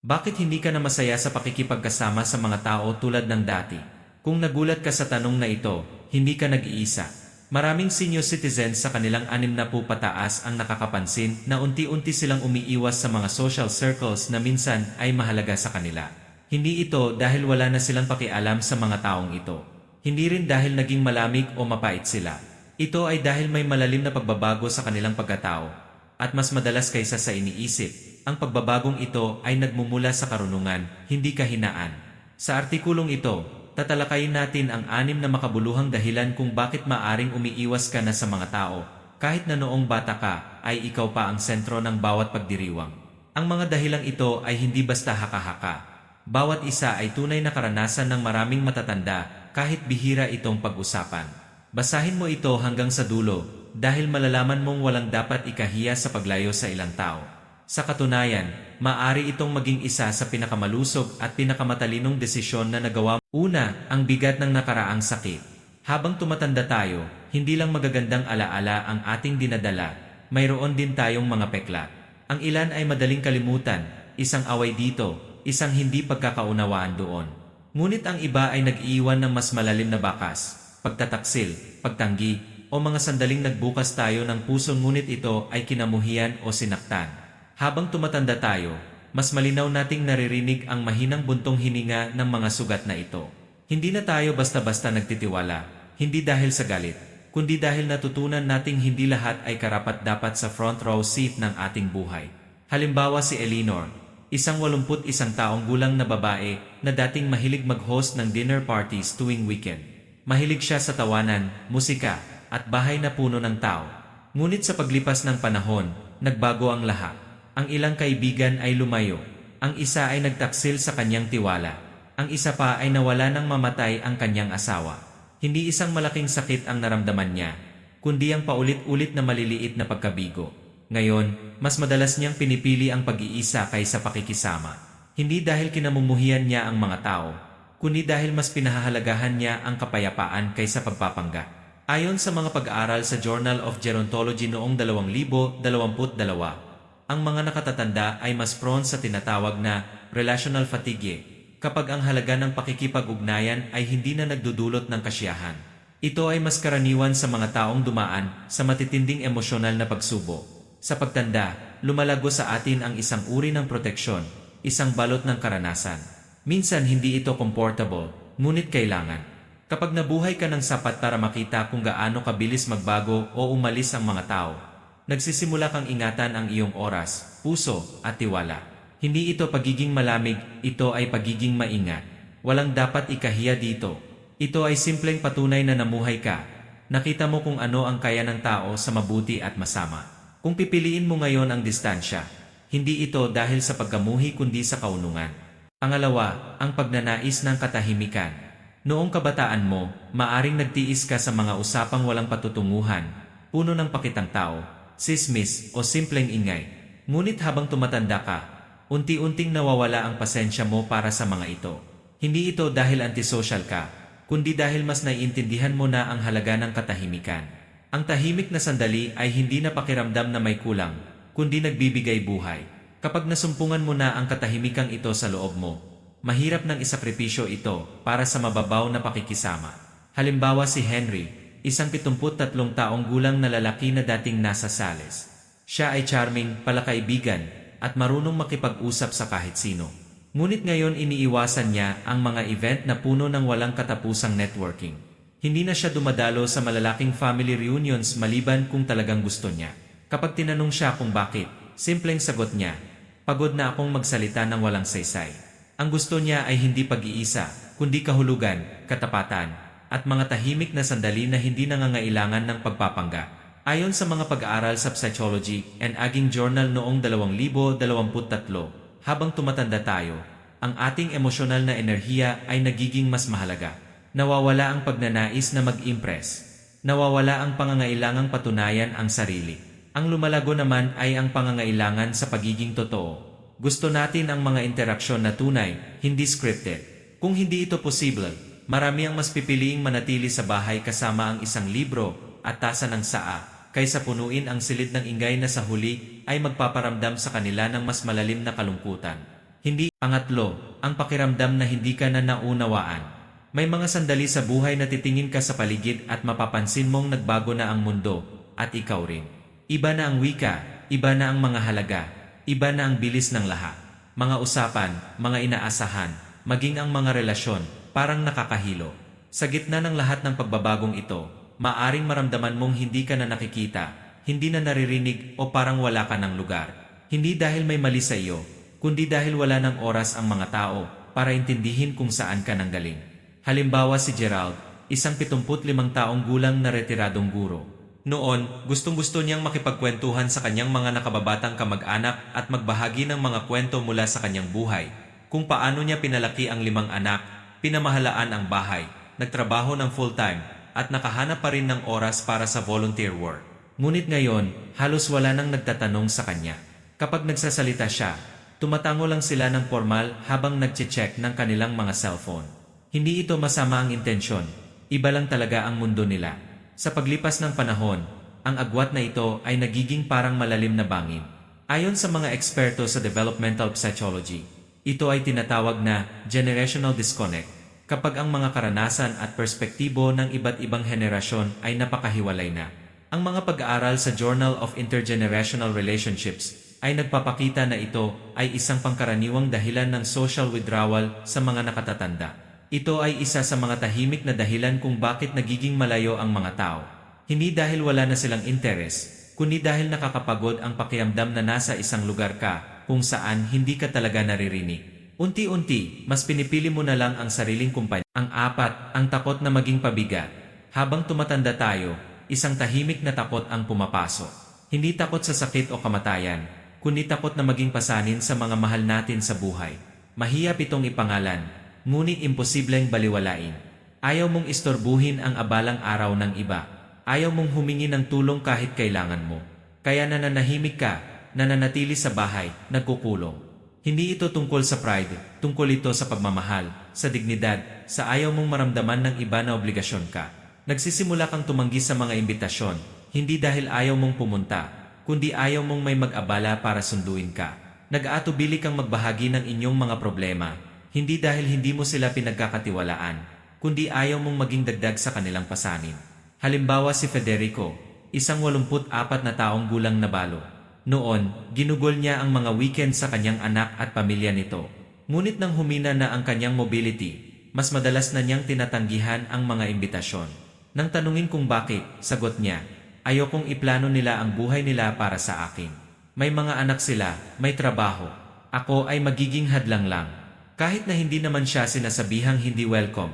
Bakit hindi ka na masaya sa pakikipagkasama sa mga tao tulad ng dati? Kung nagulat ka sa tanong na ito, hindi ka nag-iisa. Maraming senior citizens sa kanilang anim na pataas ang nakakapansin na unti-unti silang umiiwas sa mga social circles na minsan ay mahalaga sa kanila. Hindi ito dahil wala na silang pakialam sa mga taong ito. Hindi rin dahil naging malamig o mapait sila. Ito ay dahil may malalim na pagbabago sa kanilang pagkatao. At mas madalas kaysa sa iniisip, ang pagbabagong ito ay nagmumula sa karunungan, hindi kahinaan. Sa artikulong ito, tatalakayin natin ang anim na makabuluhang dahilan kung bakit maaring umiiwas ka na sa mga tao, kahit na noong bata ka, ay ikaw pa ang sentro ng bawat pagdiriwang. Ang mga dahilang ito ay hindi basta haka-haka. Bawat isa ay tunay na karanasan ng maraming matatanda, kahit bihira itong pag-usapan. Basahin mo ito hanggang sa dulo, dahil malalaman mong walang dapat ikahiya sa paglayo sa ilang tao. Sa katunayan, maari itong maging isa sa pinakamalusog at pinakamatalinong desisyon na nagawa. Una, ang bigat ng nakaraang sakit. Habang tumatanda tayo, hindi lang magagandang alaala ang ating dinadala, mayroon din tayong mga peklat. Ang ilan ay madaling kalimutan, isang away dito, isang hindi pagkakaunawaan doon. Ngunit ang iba ay nag-iiwan ng mas malalim na bakas, pagtataksil, pagtanggi, o mga sandaling nagbukas tayo ng puso ngunit ito ay kinamuhian o sinaktan. Habang tumatanda tayo, mas malinaw nating naririnig ang mahinang buntong hininga ng mga sugat na ito. Hindi na tayo basta-basta nagtitiwala, hindi dahil sa galit, kundi dahil natutunan nating hindi lahat ay karapat-dapat sa front row seat ng ating buhay. Halimbawa si Elinor, isang 81 taong gulang na babae na dating mahilig mag-host ng dinner parties tuwing weekend. Mahilig siya sa tawanan, musika, at bahay na puno ng tao. Ngunit sa paglipas ng panahon, nagbago ang lahat. Ang ilang kaibigan ay lumayo. Ang isa ay nagtaksil sa kanyang tiwala. Ang isa pa ay nawala ng mamatay ang kanyang asawa. Hindi isang malaking sakit ang naramdaman niya, kundi ang paulit-ulit na maliliit na pagkabigo. Ngayon, mas madalas niyang pinipili ang pag-iisa kaysa pakikisama. Hindi dahil kinamumuhian niya ang mga tao, kundi dahil mas pinahahalagahan niya ang kapayapaan kaysa pagpapangga. Ayon sa mga pag-aaral sa Journal of Gerontology noong 2022, ang mga nakatatanda ay mas prone sa tinatawag na relational fatigue kapag ang halaga ng pakikipag-ugnayan ay hindi na nagdudulot ng kasiyahan. Ito ay mas karaniwan sa mga taong dumaan sa matitinding emosyonal na pagsubo. Sa pagtanda, lumalago sa atin ang isang uri ng proteksyon, isang balot ng karanasan. Minsan hindi ito comfortable, ngunit kailangan. Kapag nabuhay ka ng sapat para makita kung gaano kabilis magbago o umalis ang mga tao, nagsisimula kang ingatan ang iyong oras, puso, at tiwala. Hindi ito pagiging malamig, ito ay pagiging maingat. Walang dapat ikahiya dito. Ito ay simpleng patunay na namuhay ka. Nakita mo kung ano ang kaya ng tao sa mabuti at masama. Kung pipiliin mo ngayon ang distansya, hindi ito dahil sa pagkamuhi kundi sa kaunungan. Pangalawa, ang pagnanais ng katahimikan. Noong kabataan mo, maaring nagtiis ka sa mga usapang walang patutunguhan, puno ng pakitang tao, sismis o simpleng ingay. Ngunit habang tumatanda ka, unti-unting nawawala ang pasensya mo para sa mga ito. Hindi ito dahil antisocial ka, kundi dahil mas naiintindihan mo na ang halaga ng katahimikan. Ang tahimik na sandali ay hindi na pakiramdam na may kulang, kundi nagbibigay buhay. Kapag nasumpungan mo na ang katahimikang ito sa loob mo, mahirap ng isakripisyo ito para sa mababaw na pakikisama. Halimbawa si Henry, isang 73 taong gulang na lalaki na dating nasa Sales. Siya ay charming, palakaibigan, at marunong makipag-usap sa kahit sino. Ngunit ngayon iniiwasan niya ang mga event na puno ng walang katapusang networking. Hindi na siya dumadalo sa malalaking family reunions maliban kung talagang gusto niya. Kapag tinanong siya kung bakit, simpleng sagot niya, pagod na akong magsalita ng walang saysay. Ang gusto niya ay hindi pag-iisa, kundi kahulugan, katapatan, at mga tahimik na sandali na hindi nangangailangan ng pagpapangga. Ayon sa mga pag-aaral sa Psychology and Aging Journal noong 2023, habang tumatanda tayo, ang ating emosyonal na enerhiya ay nagiging mas mahalaga. Nawawala ang pagnanais na mag-impress. Nawawala ang pangangailangang patunayan ang sarili. Ang lumalago naman ay ang pangangailangan sa pagiging totoo. Gusto natin ang mga interaksyon na tunay, hindi scripted. Kung hindi ito posible, marami ang mas pipiliing manatili sa bahay kasama ang isang libro at tasa ng saa, kaysa punuin ang silid ng ingay na sa huli ay magpaparamdam sa kanila ng mas malalim na kalungkutan. Hindi, pangatlo, ang pakiramdam na hindi ka na naunawaan. May mga sandali sa buhay na titingin ka sa paligid at mapapansin mong nagbago na ang mundo, at ikaw rin. Iba na ang wika, iba na ang mga halaga, iba na ang bilis ng lahat. Mga usapan, mga inaasahan, maging ang mga relasyon, parang nakakahilo. Sa gitna ng lahat ng pagbabagong ito, maaring maramdaman mong hindi ka na nakikita, hindi na naririnig o parang wala ka ng lugar. Hindi dahil may mali sa iyo, kundi dahil wala ng oras ang mga tao para intindihin kung saan ka nanggaling. Halimbawa si Gerald, isang 75 taong gulang na retiradong guro. Noon, gustong-gusto niyang makipagkwentuhan sa kanyang mga nakababatang kamag-anak at magbahagi ng mga kwento mula sa kanyang buhay, kung paano niya pinalaki ang limang anak, pinamahalaan ang bahay, nagtrabaho ng full-time, at nakahanap pa rin ng oras para sa volunteer work. Ngunit ngayon, halos wala nang nagtatanong sa kanya. Kapag nagsasalita siya, tumatango lang sila ng formal habang nagche-check ng kanilang mga cellphone. Hindi ito masama ang intensyon, iba lang talaga ang mundo nila. Sa paglipas ng panahon, ang agwat na ito ay nagiging parang malalim na bangin. Ayon sa mga eksperto sa developmental psychology, ito ay tinatawag na generational disconnect kapag ang mga karanasan at perspektibo ng iba't ibang henerasyon ay napakahiwalay na. Ang mga pag-aaral sa Journal of Intergenerational Relationships ay nagpapakita na ito ay isang pangkaraniwang dahilan ng social withdrawal sa mga nakatatanda. Ito ay isa sa mga tahimik na dahilan kung bakit nagiging malayo ang mga tao. Hindi dahil wala na silang interes, kundi dahil nakakapagod ang pakiramdam na nasa isang lugar ka kung saan hindi ka talaga naririnig. Unti-unti, mas pinipili mo na lang ang sariling kumpanya. Ang apat, ang takot na maging pabigat. Habang tumatanda tayo, isang tahimik na takot ang pumapasok. Hindi takot sa sakit o kamatayan, kundi takot na maging pasanin sa mga mahal natin sa buhay. Mahiyap itong ipangalan, ngunit imposibleng baliwalain. Ayaw mong istorbuhin ang abalang araw ng iba. Ayaw mong humingi ng tulong kahit kailangan mo. Kaya nananahimik ka, nananatili sa bahay, nagkukulong. Hindi ito tungkol sa pride, tungkol ito sa pagmamahal, sa dignidad, sa ayaw mong maramdaman ng iba na obligasyon ka. Nagsisimula kang tumanggi sa mga imbitasyon, hindi dahil ayaw mong pumunta, kundi ayaw mong may mag-abala para sunduin ka. Nag-aatubili kang magbahagi ng inyong mga problema, hindi dahil hindi mo sila pinagkakatiwalaan, kundi ayaw mong maging dagdag sa kanilang pasanin. Halimbawa si Federico, isang 84 na taong gulang na balo. Noon, ginugol niya ang mga weekend sa kanyang anak at pamilya nito. Ngunit nang humina na ang kanyang mobility, mas madalas na niyang tinatanggihan ang mga imbitasyon. Nang tanungin kung bakit, sagot niya, ayokong iplano nila ang buhay nila para sa akin. May mga anak sila, may trabaho. Ako ay magiging hadlang lang. Kahit na hindi naman siya sinasabihang hindi welcome.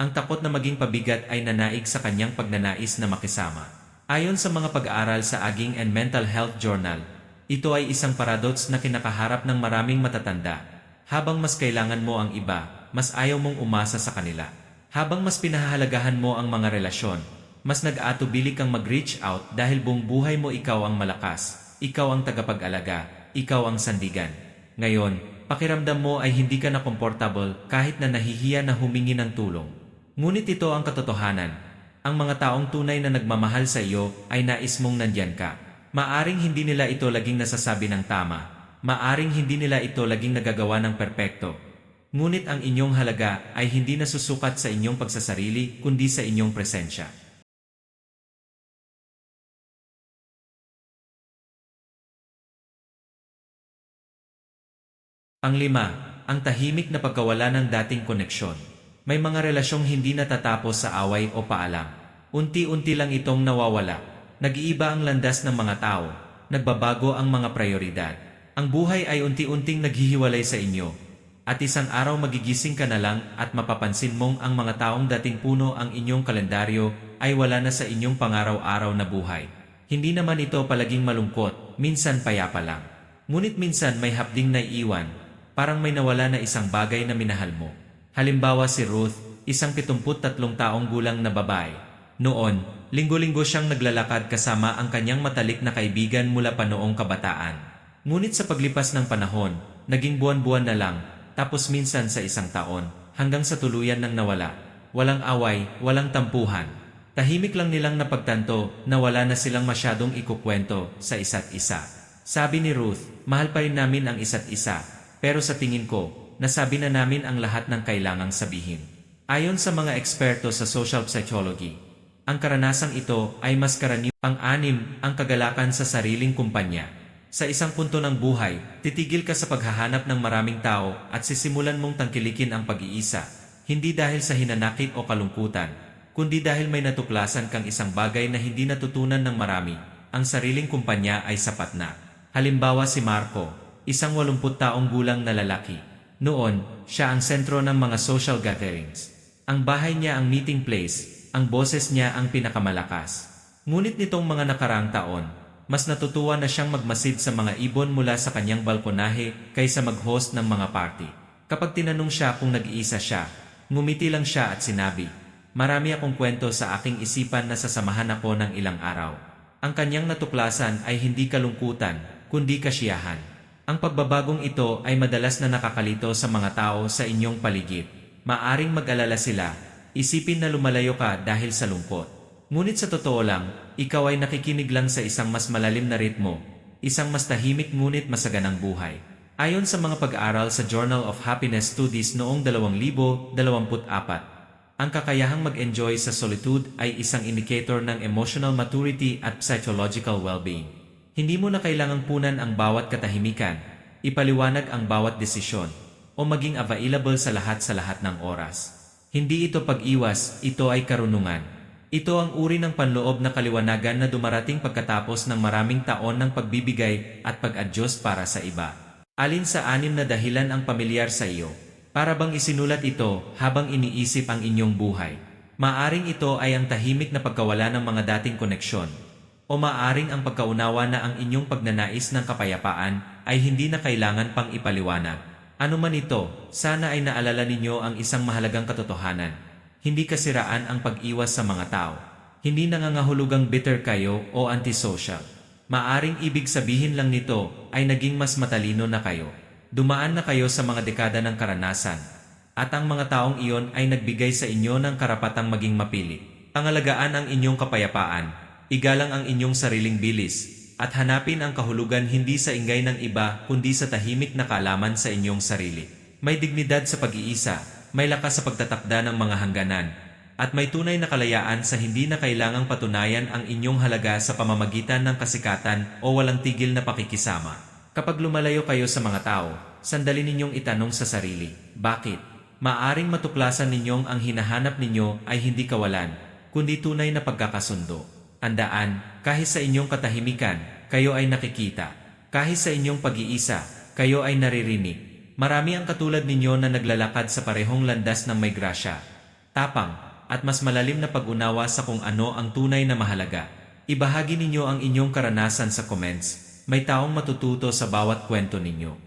Ang takot na maging pabigat ay nanaig sa kanyang pagnanais na makisama. Ayon sa mga pag-aaral sa Aging and Mental Health Journal, ito ay isang paradox na kinakaharap ng maraming matatanda. Habang mas kailangan mo ang iba, mas ayaw mong umasa sa kanila. Habang mas pinahahalagahan mo ang mga relasyon, mas nag-aatubili kang mag-reach out dahil buong buhay mo ikaw ang malakas, ikaw ang tagapag-alaga, ikaw ang sandigan. Ngayon, pakiramdam mo ay hindi ka na comfortable kahit na nahihiya na humingi ng tulong. Ngunit ito ang katotohanan. Ang mga taong tunay na nagmamahal sa iyo ay nais mong nandyan ka. Maaring hindi nila ito laging nasasabi ng tama. Maaring hindi nila ito laging nagagawa ng perpekto. Ngunit ang inyong halaga ay hindi nasusukat sa inyong pagsasarili kundi sa inyong presensya. Ang lima, ang tahimik na pagkawala ng dating koneksyon. May mga relasyong hindi natatapos sa away o paalam. Unti-unti lang itong nawawala. Nag-iiba ang landas ng mga tao. Nagbabago ang mga prioridad. Ang buhay ay unti-unting naghihiwalay sa inyo. At isang araw magigising ka na lang at mapapansin mong ang mga taong dating puno ang inyong kalendaryo ay wala na sa inyong pangaraw-araw na buhay. Hindi naman ito palaging malungkot, minsan payapa lang. Ngunit minsan may hapding na iwan, parang may nawala na isang bagay na minahal mo. Halimbawa si Ruth, isang 73 taong gulang na babae. Noon, linggo-linggo siyang naglalakad kasama ang kanyang matalik na kaibigan mula pa noong kabataan. Ngunit sa paglipas ng panahon, naging buwan-buwan na lang, tapos minsan sa isang taon, hanggang sa tuluyan ng nawala. Walang away, walang tampuhan. Tahimik lang nilang napagtanto na wala na silang masyadong ikukwento sa isa't isa. Sabi ni Ruth, mahal pa rin namin ang isa't isa, Pero sa tingin ko, nasabi na namin ang lahat ng kailangang sabihin. Ayon sa mga eksperto sa social psychology, ang karanasang ito ay mas karaniwang pang-anim ang kagalakan sa sariling kumpanya. Sa isang punto ng buhay, titigil ka sa paghahanap ng maraming tao at sisimulan mong tangkilikin ang pag-iisa, hindi dahil sa hinanakit o kalungkutan, kundi dahil may natuklasan kang isang bagay na hindi natutunan ng marami, ang sariling kumpanya ay sapat na. Halimbawa si Marco, isang 80 taong gulang na lalaki. Noon, siya ang sentro ng mga social gatherings. Ang bahay niya ang meeting place, ang boses niya ang pinakamalakas. Ngunit nitong mga nakaraang taon, mas natutuwa na siyang magmasid sa mga ibon mula sa kanyang balkonahe kaysa mag-host ng mga party. Kapag tinanong siya kung nag-iisa siya, ngumiti lang siya at sinabi, Marami akong kwento sa aking isipan na sasamahan ako ng ilang araw. Ang kanyang natuklasan ay hindi kalungkutan, kundi kasiyahan. Ang pagbabagong ito ay madalas na nakakalito sa mga tao sa inyong paligid. Maaring mag-alala sila, isipin na lumalayo ka dahil sa lungkot. Ngunit sa totoo lang, ikaw ay nakikinig lang sa isang mas malalim na ritmo, isang mas tahimik ngunit masaganang buhay. Ayon sa mga pag-aaral sa Journal of Happiness Studies noong 2024, ang kakayahang mag-enjoy sa solitude ay isang indicator ng emotional maturity at psychological well-being. Hindi mo na kailangang punan ang bawat katahimikan, ipaliwanag ang bawat desisyon, o maging available sa lahat sa lahat ng oras. Hindi ito pag-iwas, ito ay karunungan. Ito ang uri ng panloob na kaliwanagan na dumarating pagkatapos ng maraming taon ng pagbibigay at pag-adjust para sa iba. Alin sa anim na dahilan ang pamilyar sa iyo? Para bang isinulat ito habang iniisip ang inyong buhay? Maaring ito ay ang tahimik na pagkawala ng mga dating koneksyon. O maaring ang pagkaunawa na ang inyong pagnanais ng kapayapaan ay hindi na kailangan pang ipaliwanag. Ano man ito, sana ay naalala ninyo ang isang mahalagang katotohanan. Hindi kasiraan ang pag-iwas sa mga tao. Hindi nangangahulugang bitter kayo o antisocial. Maaring ibig sabihin lang nito ay naging mas matalino na kayo. Dumaan na kayo sa mga dekada ng karanasan. At ang mga taong iyon ay nagbigay sa inyo ng karapatang maging mapili. Pangalagaan ang inyong kapayapaan, igalang ang inyong sariling bilis, at hanapin ang kahulugan hindi sa ingay ng iba kundi sa tahimik na kaalaman sa inyong sarili. May dignidad sa pag-iisa, may lakas sa pagtatakda ng mga hangganan, at may tunay na kalayaan sa hindi na kailangang patunayan ang inyong halaga sa pamamagitan ng kasikatan o walang tigil na pakikisama. Kapag lumalayo kayo sa mga tao, sandali ninyong itanong sa sarili, bakit? Maaring matuklasan ninyong ang hinahanap ninyo ay hindi kawalan, kundi tunay na pagkakasundo. Tandaan, kahit sa inyong katahimikan, kayo ay nakikita. Kahit sa inyong pag-iisa, kayo ay naririnig. Marami ang katulad ninyo na naglalakad sa parehong landas ng may grasya. Tapang, at mas malalim na pag-unawa sa kung ano ang tunay na mahalaga. Ibahagi ninyo ang inyong karanasan sa comments. May taong matututo sa bawat kwento ninyo.